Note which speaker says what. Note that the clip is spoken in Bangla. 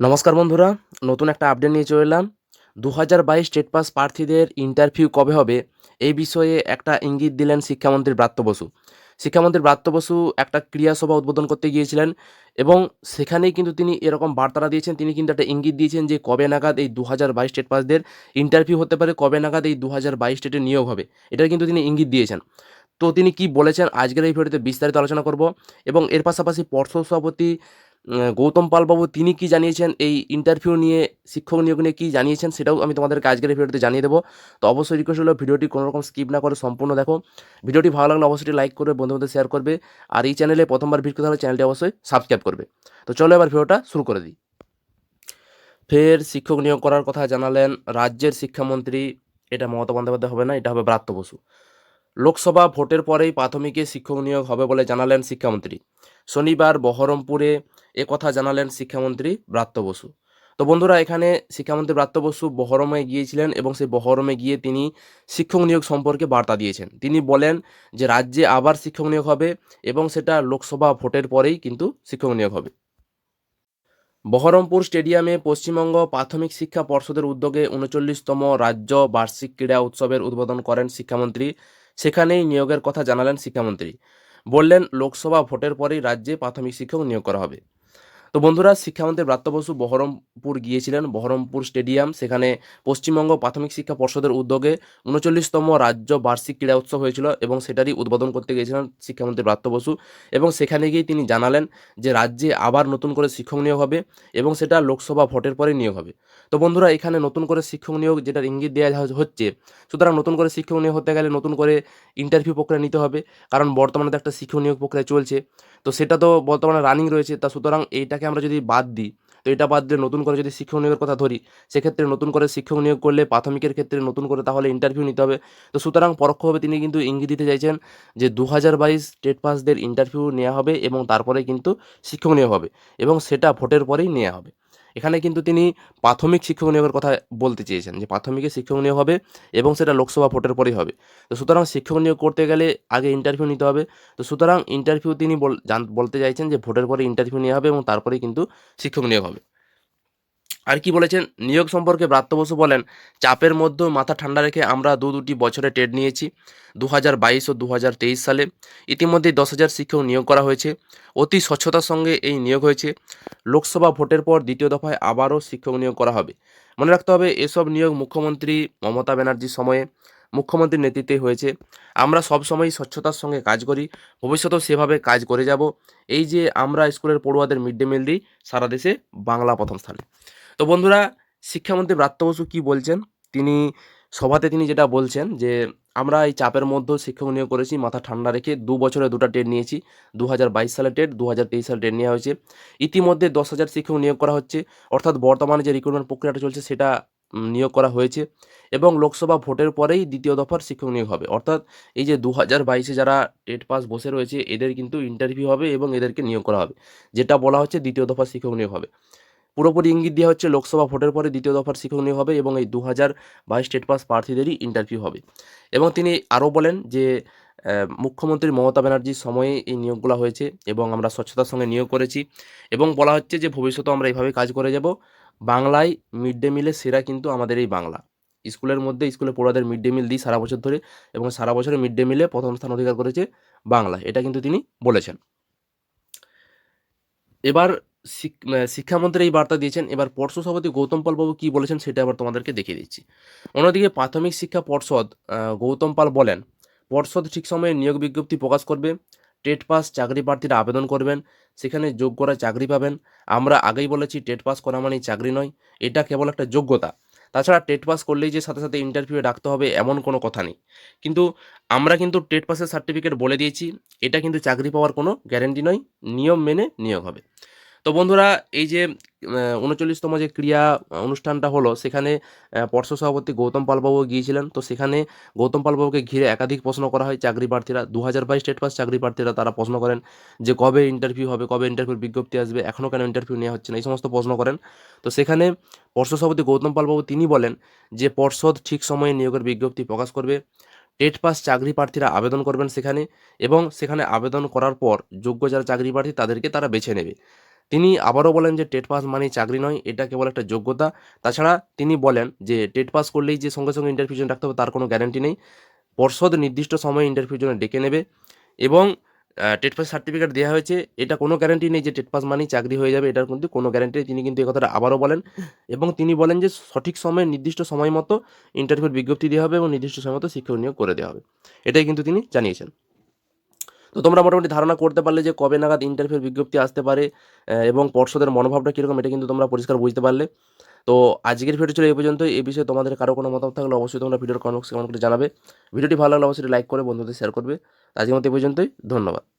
Speaker 1: নমস্কার বন্ধুরা, নতুন একটা আপডেট নিয়ে চলে এলাম। দু হাজার বাইশ স্টেট পাস প্রার্থীদের ইন্টারভিউ কবে হবে? এই বিষয়ে একটা ইঙ্গিত দিলেন শিক্ষামন্ত্রী ব্রাত্য বসু। শিক্ষামন্ত্রী ব্রাত্য বসু একটা ক্রিয়াসভা উদ্বোধন করতে গিয়েছিলেন এবং সেখানেই কিন্তু তিনি এরকম বার্তাটা দিয়েছেন। তিনি কিন্তু একটা ইঙ্গিত দিয়েছেন যে কবে নাগাদ এই দু হাজার বাইশ স্টেট পাসদের ইন্টারভিউ হতে পারে, কবে নাগাদ এই দু হাজার বাইশ স্টেটে নিয়োগ হবে। এটা কিন্তু তিনি ইঙ্গিত দিয়েছেন। তো তিনি কি বলেছেন, আজকের এই ভিডিওতে বিস্তারিত আলোচনা করব এবং এর পাশাপাশি পর্ষদ সভাপতি গৌতম পালবাবু তিনি কি জানিয়েছেন? এই ইন্টারভিউ নিয়ে, শিক্ষক নিয়োগ নিয়ে কী জানিয়েছেন সেটাও আমি তোমাদেরকে আজকের ভিডিওতে জানিয়ে দেবো। তো অবশ্যই রিকোয়েস্ট হলো ভিডিওটি কোনো রকম স্কিপ না করে সম্পূর্ণ দেখো। ভিডিওটি ভালো লাগলে অবশ্যই লাইক করবে, বন্ধুদের শেয়ার করবে। আর এই চ্যানেলে প্রথমবার ভিডিও তাহলে চ্যানেলটি অবশ্যই সাবস্ক্রাইব করবে। তো চলো এবার ভিডিওটা শুরু করে দিই। ফের শিক্ষক নিয়োগ করার কথা জানালেন রাজ্যের শিক্ষামন্ত্রী। এটা মমতা বন্দ্যোপাধ্যায় হবে না, এটা হবে ব্রাত্য বসু। লোকসভা ভোটের পরেই প্রাথমিকে শিক্ষক নিয়োগ হবে বলে জানালেন শিক্ষামন্ত্রী। শনিবার বহরমপুরে এ কথা জানালেন শিক্ষামন্ত্রী ব্রাত্য বসু। তো বন্ধুরা, এখানে শিক্ষামন্ত্রী ব্রাত্য বসু বহরমে গিয়েছিলেন এবং সেই বহরমে গিয়ে তিনি শিক্ষক নিয়োগ সম্পর্কে বার্তা দিয়েছেন। তিনি বলেন যে, রাজ্যে আবার শিক্ষক নিয়োগ হবে এবং সেটা লোকসভা ভোটের পরেই কিন্তু শিক্ষক নিয়োগ হবে। বহরমপুর স্টেডিয়ামে পশ্চিমবঙ্গ প্রাথমিক শিক্ষা পর্ষদের উদ্যোগে উনচল্লিশতম রাজ্য বার্ষিক ক্রীড়া উৎসবের উদ্বোধন করেন শিক্ষামন্ত্রী। সেখানেই নিয়োগের কথা জানালেন শিক্ষামন্ত্রী। বললেন, লোকসভা ভোটের পরেই রাজ্যে প্রাথমিক শিক্ষক নিয়োগ করা হবে। তো বন্ধুরা, শিক্ষামন্ত্রী ব্রাত্য বসু বহরমপুর গিয়েছিলেন, বহরমপুর স্টেডিয়াম। সেখানে পশ্চিমবঙ্গ প্রাথমিক শিক্ষা পর্ষদের উদ্যোগে উনচল্লিশতম রাজ্য বার্ষিক ক্রীড়া উৎসব হয়েছিল এবং সেটারই উদ্বোধন করতে গিয়েছিলেন শিক্ষামন্ত্রী ব্রাত্য বসু। এবং সেখানে গিয়ে তিনি জানালেন যে, রাজ্যে আবার নতুন করে শিক্ষক নিয়োগ হবে এবং সেটা লোকসভা ভোটের পরে নিয়োগ হবে। তো বন্ধুরা, এখানে নতুন করে শিক্ষক নিয়োগ যেটার ইঙ্গিত দেওয়া হচ্ছে, সুতরাং নতুন করে শিক্ষক নিয়োগ হতে গেলে নতুন করে ইন্টারভিউ প্রক্রিয়া নিতে হবে। কারণ বর্তমানে তো একটা শিক্ষক নিয়োগ প্রক্রিয়া চলছে। তো সেটা তো বর্তমানে রানিং রয়েছে। তা সুতরাং এইটাকে আমরা যদি বাদ দিই, তো এটা বাদ দিয়ে নতুন করে যদি শিক্ষক নিয়োগের কথা ধরি, সেক্ষেত্রে নতুন করে শিক্ষক নিয়োগ করলে প্রাথমিকের ক্ষেত্রে নতুন করে তাহলে ইন্টারভিউ নিতে হবে। তো সুতরাং পরোক্ষভাবে তিনি কিন্তু ইঙ্গিত দিতে চাইছেন যে দু হাজার বাইশ স্টেট পাসদের ইন্টারভিউ নেওয়া হবে এবং তারপরে কিন্তু শিক্ষক নিয়োগ হবে এবং সেটা ভোটের পরেই নেওয়া হবে। এখানে কিন্তু তিনি প্রাথমিক শিক্ষক নিয়োগের কথা বলতে চেয়েছেন যে প্রাথমিকে শিক্ষক নিয়োগ হবে এবং সেটা লোকসভা ভোটের পরেই হবে। তো সুতরাং শিক্ষক নিয়োগ করতে গেলে আগে ইন্টারভিউ নিতে হবে। তো সুতরাং ইন্টারভিউ তিনি বলতে চাইছেন যে ভোটের পরে ইন্টারভিউ নেওয়া হবে এবং তারপরেই কিন্তু শিক্ষক নিয়োগ হবে। আর কি বলেছেন? নিয়োগ সম্পর্কে ব্রাত্য বসু বলেন, চাপের মধ্যেও মাথা ঠান্ডা রেখে আমরা দু দুটি বছরে টেট নিয়েছি দু হাজার বাইশ ও দু হাজার তেইশ সালে। ইতিমধ্যেই দশ হাজার শিক্ষক নিয়োগ করা হয়েছে। অতি স্বচ্ছতার সঙ্গে এই নিয়োগ হয়েছে। লোকসভা ভোটের পর দ্বিতীয় দফায় আবারও শিক্ষক নিয়োগ করা হবে। মনে রাখতে হবে, এসব নিয়োগ মুখ্যমন্ত্রী মমতা ব্যানার্জির সময়ে মুখ্যমন্ত্রীর নেতৃত্বে হয়েছে। আমরা সবসময় স্বচ্ছতার সঙ্গে কাজ করি। ভবিষ্যতেও সেভাবে কাজ করে যাব। এই যে আমরা স্কুলের পড়ুয়াদের মিড ডে মিল দিই, সারা দেশে বাংলা প্রথম স্থানে। তো বন্ধুরা, শিক্ষামন্ত্রী ব্রাত্য বসু কী বলছেন? তিনি সভাতে তিনি যেটা বলছেন যে, আমরা এই চাপের মধ্যেও শিক্ষক নিয়োগ করেছি, মাথা ঠান্ডা রেখে দু বছরে দুটো টেট নিয়েছি। দু হাজার বাইশ সালে টেট দু হাজার তেইশ সালে টেট নেওয়া হয়েছে। ইতিমধ্যে দশ হাজার শিক্ষক নিয়োগ করা হচ্ছে। অর্থাৎ বর্তমানে যে রিক্রুটমেন্ট প্রক্রিয়াটা চলছে, সেটা নিয়োগ করা হয়েছে এবং লোকসভা ভোটের পরেই দ্বিতীয় দফার শিক্ষক নিয়োগ হবে। অর্থাৎ এই যে দু হাজার বাইশে যারা টেট পাস বসে রয়েছে, এদের কিন্তু ইন্টারভিউ হবে এবং এদেরকে নিয়োগ করা হবে। যেটা বলা হচ্ছে দ্বিতীয় দফার শিক্ষক নিয়োগ হবে। পুরোপুরি ইঙ্গিত দেওয়া হচ্ছে লোকসভা ভোটের পরে দ্বিতীয় দফার শিক্ষক নিয়োগ হবে এবং এই দু হাজার বাইশ স্টেট পাস প্রার্থীদেরই ইন্টারভিউ হবে। এবং তিনি আরও বলেন যে মুখ্যমন্ত্রী মমতা ব্যানার্জির সময়ে এই নিয়োগগুলো হয়েছে এবং আমরা স্বচ্ছতার সঙ্গে নিয়োগ করেছি এবং বলা হচ্ছে যে, ভবিষ্যতেও আমরা এইভাবে কাজ করে যাব। বাংলায় মিড ডে মিলে সেরা কিন্তু আমাদের এই বাংলা। স্কুলের মধ্যে স্কুলে পড়ুয়াদের মিড ডে মিল দিই সারা বছর ধরে এবং সারা বছরে মিড ডে মিলে প্রথম স্থান অধিকার করেছে বাংলা, এটা কিন্তু তিনি বলেছেন। এবার শিক্ষামন্ত্রী এই বার্তা দিয়েছেন। এবার পর্ষদ সভাপতি গৌতম পাল বাবু কি বলেছেন সেটা আবার তোমাদেরকে দেখিয়ে দিচ্ছি। অন্যদিকে প্রাথমিক শিক্ষা পর্ষদ গৌতম পাল বলেন, পর্ষদ ঠিক সময়ে নিয়োগ বিজ্ঞপ্তি প্রকাশ করবে, টেট পাস চাকরি প্রার্থীরা আবেদন করবেন, সেখানে যোগ্যরা চাকরি পাবেন। আমরা আগেই বলেছি টেট পাস করা মানেই চাকরি নয়, এটা কেবল একটা যোগ্যতা। তাছাড়া টেট পাস করলেই যে সাথে সাথে ইন্টারভিউ ডাকতে হবে এমন কোনো কথা নেই। কিন্তু আমরা কিন্তু টেট পাসের সার্টিফিকেট বলে দিয়েছি, এটা কিন্তু চাকরি পাওয়ার কোনো গ্যারেন্টি নয়, নিয়ম মেনে নিয়োগ হবে। তো বন্ধুরা, এই যে উনচল্লিশতম যে ক্রিয়া অনুষ্ঠানটা হলো, সেখানে পর্ষদ সভাপতি গৌতম পালবাবু গিয়েছিলেন। তো সেখানে গৌতম পালবাবুকে ঘিরে একাধিক প্রশ্ন করা হয় চাকরি প্রার্থীরা দু হাজার বাইশ স্টেট পাস চাকরি প্রার্থীরা তারা প্রশ্ন করেন যে, কবে ইন্টারভিউ হবে, কবে ইন্টারভিউর বিজ্ঞপ্তি আসবে এখনও কেন ইন্টারভিউ নেওয়া হচ্ছে না, এই সমস্ত প্রশ্ন করেন। তো সেখানে পর্ষদ সভাপতি গৌতম পালবাবু তিনি বলেন যে, পর্ষদ ঠিক সময়ে নিয়োগের বিজ্ঞপ্তি প্রকাশ করবে। টেট পাস চাকরি প্রার্থীরা আবেদন করবেন সেখানে এবং সেখানে আবেদন করার পর যোগ্য যারা চাকরি প্রার্থী তাদেরকে তারা বেছে নেবে। তিনি আবারও বলেন যে টেট পাস মানেই চাকরি নয়, এটা কেবল একটা যোগ্যতা। তাছাড়া তিনি বলেন যে টেট পাস করলেই যে সঙ্গে সঙ্গে ইন্টারভিউ জন্য রাখতে হবে, তার কোনো গ্যারান্টি নেই। পর্ষদ নির্দিষ্ট সময়ে ইন্টারভিউ জন্য ডেকে নেবে এবং টেট পাস সার্টিফিকেট দেওয়া হয়েছে, এটা কোনো গ্যারান্টি নেই যে টেট পাস মানেই চাকরি হয়ে যাবে, এটার কিন্তু কোনো গ্যারান্টি তিনি কিন্তু এই কথাটা আবারও বলেন এবং তিনি বলেন যে সঠিক সময়ে নির্দিষ্ট সময় মতো ইন্টারভিউর বিজ্ঞপ্তি দেওয়া হবে এবং নির্দিষ্ট সময় মতো শিক্ষক নিয়োগ করে দেওয়া হবে। এটাই কিন্তু তিনি জানিয়েছেন। তো তোমরা মোটামুটি ধারণা করতে পারলে যে কবে নাগাদ ইন্টারভিউর বিজ্ঞপ্তি আসতে পারে এবং পর্ষদের মনোভাবটা কীরকম, এটা কিন্তু তোমরা পরিষ্কার বুঝতে পারলে। তো আজকের ভিডিও ছিল এই পর্যন্ত এই বিষয়ে তোমাদের কারও কোনো মতামত থাকলে অবশ্যই তোমরা ভিডিওর কমেন্ট কমেন্ট করে জানাবে। ভিডিওটি ভালো লাগলে অবশ্যই লাইক করে বন্ধুদের শেয়ার করবে। আজকের মতো এই পর্যন্তই। ধন্যবাদ।